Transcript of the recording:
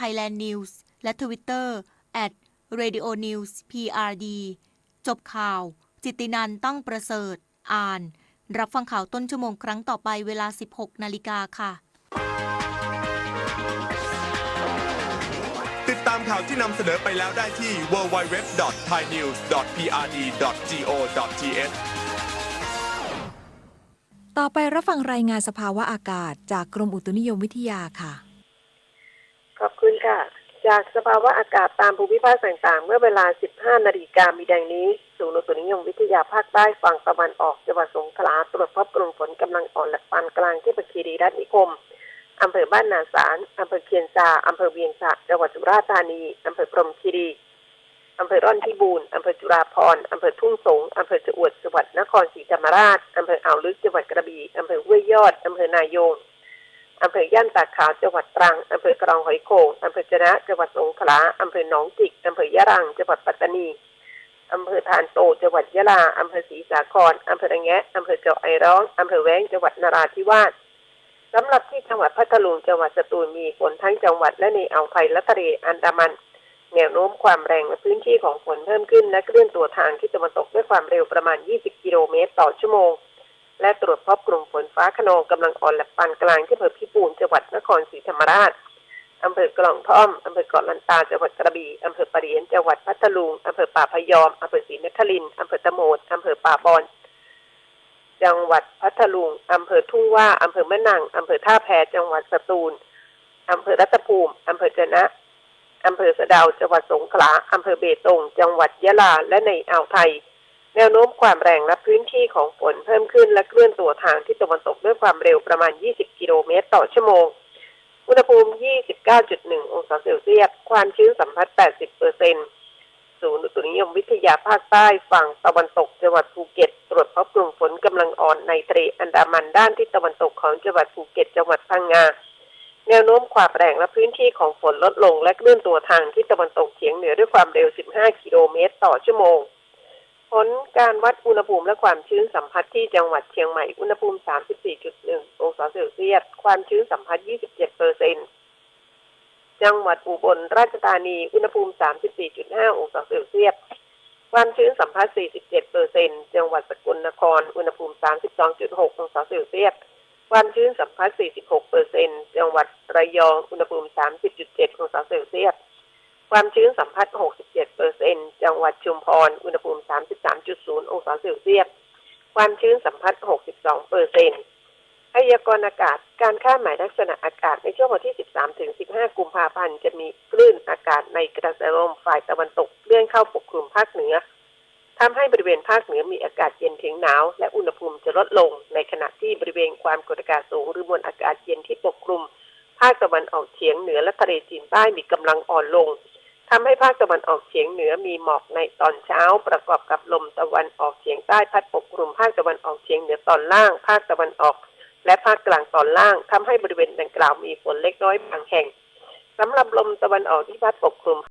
Thailand News และ Twitter @radio news prd จบข่าว จิตตินันท์ตั้งประเสริฐ อ่าน รับฟังข่าวต้นชั่วโมงครั้งต่อไปเวลา 16 นาฬิกาค่ะ ติดตามข่าวที่นำเสนอไปแล้วได้ที่ www.thainews.prd.go.th ต่อไปรับฟังรายงานสภาวะอากาศจากกรมอุตุนิยมวิทยาค่ะขอบ ค่ะ จากสภาวะอากาศตามภูมิภาคต่างๆ เมื่อเวลา 15 นาฬิกามีดังนี้ศูนย์อุตุนิยมวิทยาภาคใต้ฝั่งตะวันออกจังหวัดสงขลาตรวจพบกลุ่มฝนกำลังอ่อนและปานกลางที่ปคีรีรัตนิคมอำเภอบ้านนาสารอำเภอเคียนซาอำเภอเวียงสะจังหวัดสุราษฎร์ธานีอำเภอพรหมคีรีอำเภอร่อนพิบูรณ์อำเภอจุฬาภรณ์อำเภอทุ่งสงอำเภอจะอวดจังหวัดนครศรีธรรมราชอำเภออ่าวลึกจังหวัดกระบี่อำเภอห้วยยอดอำเภอนายง อำเภอย่านตากขาวจังหวัดตรังอำเภอกรองหอยโขงอำเภอจะนะจังหวัดสงขลาอำเภอหนองจิกอำเภอยะรังจังหวัดปัตตานีอำเภอทานโตจังหวัดยะลาอำเภอศรีสาครอำเภอระแงะอำเภอเกาะไอร้องอำเภอแว้งจังหวัดนราธิวาสสำหรับที่จังหวัดพัทลุงจังหวัดสตูลมีฝนทั้งจังหวัดและในอ่าวไทยและทะเลอันดามันแนวโน้มความแรงและพื้นที่ของฝนเพิ่มขึ้นและเคลื่อนตัวทางที่ตะวันตกด้วยความเร็วประมาณ 20 กิโลเมตรต่อชั่วโมง และตรวจพบกลุ่มฝนฟ้าขนองกำลังอ่อนและปานกลางที่อำเภอพิบูลจังหวัดนครศรีธรรมราชอำเภอกล่องท่อมอำเภอเกาะลันตาจังหวัดกระบี่อำเภอปะเหรียนจังหวัดพัทลุงอำเภอป่าพยอมอำเภอศรีนครินอำเภอตะโมดอำเภอป่าบอนจังหวัดพัทลุงอำเภอทุ่งว่าอำเภอแมะนังอำเภอท่าแพจังหวัดสตูลอำเภอรัตภูมิอำเภอจนะอำเภอสะดาวจังหวัดสงขลาอำเภอเบตง จังหวัดยะลา และในอ่าวไทย แนวโน้มความแรงและพื้นที่ของฝนเพิ่มขึ้นและเคลื่อนตัวทางที่ตะวันตกด้วยความเร็วประมาณ 20 กิโลเมตรต่อชั่วโมง อุณหภูมิ 29.1 องศาเซลเซียส ความชื้นสัมผัส 80เปอร์เซ็นต์ศูนย์อุตุนิยมวิทยาภาคใต้ฝั่งตะวันตกจังหวัดภูเก็ต ตรวจพบกลุ่มฝนกำลังอ่อนในทะเลอันดามันด้านที่ตะวันตกของจังหวัดภูเก็ต จังหวัดพังงา แนวโน้มความแรงและพื้นที่ของฝนลดลง และเคลื่อนตัวทางที่ตะวันตกเฉียงเหนือด้วยความเร็ว 15 กิโลเมตร ต่อชั่วโมง ผลการวัดอุณหภูมิและความชื้นสัมผัสที่จังหวัดเชียงใหม่ อุณหภูมิ 34.1 องศาเซลเซียส ความชื้นสัมผัส 27เปอร์เซ็นต์จังหวัดอุบลราชธานี อุณหภูมิ 34.5 องศาเซลเซียส ความชื้นสัมผัส 47เปอร์เซ็นต์จังหวัดสกลนคร อุณหภูมิ 32.6 องศาเซลเซียส ความชื้นสัมผัส 46เปอร์เซ็นต์จังหวัดระยอง อุณหภูมิ 30.7 องศาเซลเซียส ความชื้นสัมผัส 67เปอร์เซ็นจังหวัดชุมพร อุณหภูมิ 33.0 องศาเซลเซียส ความชื้นสัมผัส 62เปอร์เซ็นพยากรณ์อากาศ การคาดหมายลักษณะอากาศในช่วงวันที่ 13 ถึง 15 กุมภาพันธ์ จะมีคลื่นอากาศในกระแสลมฝ่ายตะวันตกเลื่อนเข้าปกคลุมภาคเหนือทำให้บริเวณภาคเหนือมีอากาศเย็นถึงหนาว และอุณหภูมิจะลดลง ในขณะที่บริเวณความกดอากาศสูงหรือมวลอากาศเย็นที่ปกคลุม ภาคตะวันออกเฉียงเหนือและทะเลจีนใต้มีกำลังอ่อนลง ทำให้ภาคตะวันออกเฉียงเหนือมีหมอกในตอนเช้า ประกอบกับลมตะวันออกเฉียงใต้พัดปกคลุมภาคตะวันออกเฉียงเหนือตอนล่าง ภาคตะวันออก และภาคกลางตอนล่างทำให้บริเวณดังกล่าวมีฝนเล็กน้อยบางแห่งสำหรับลมตะวันออกที่พัดปกคลุม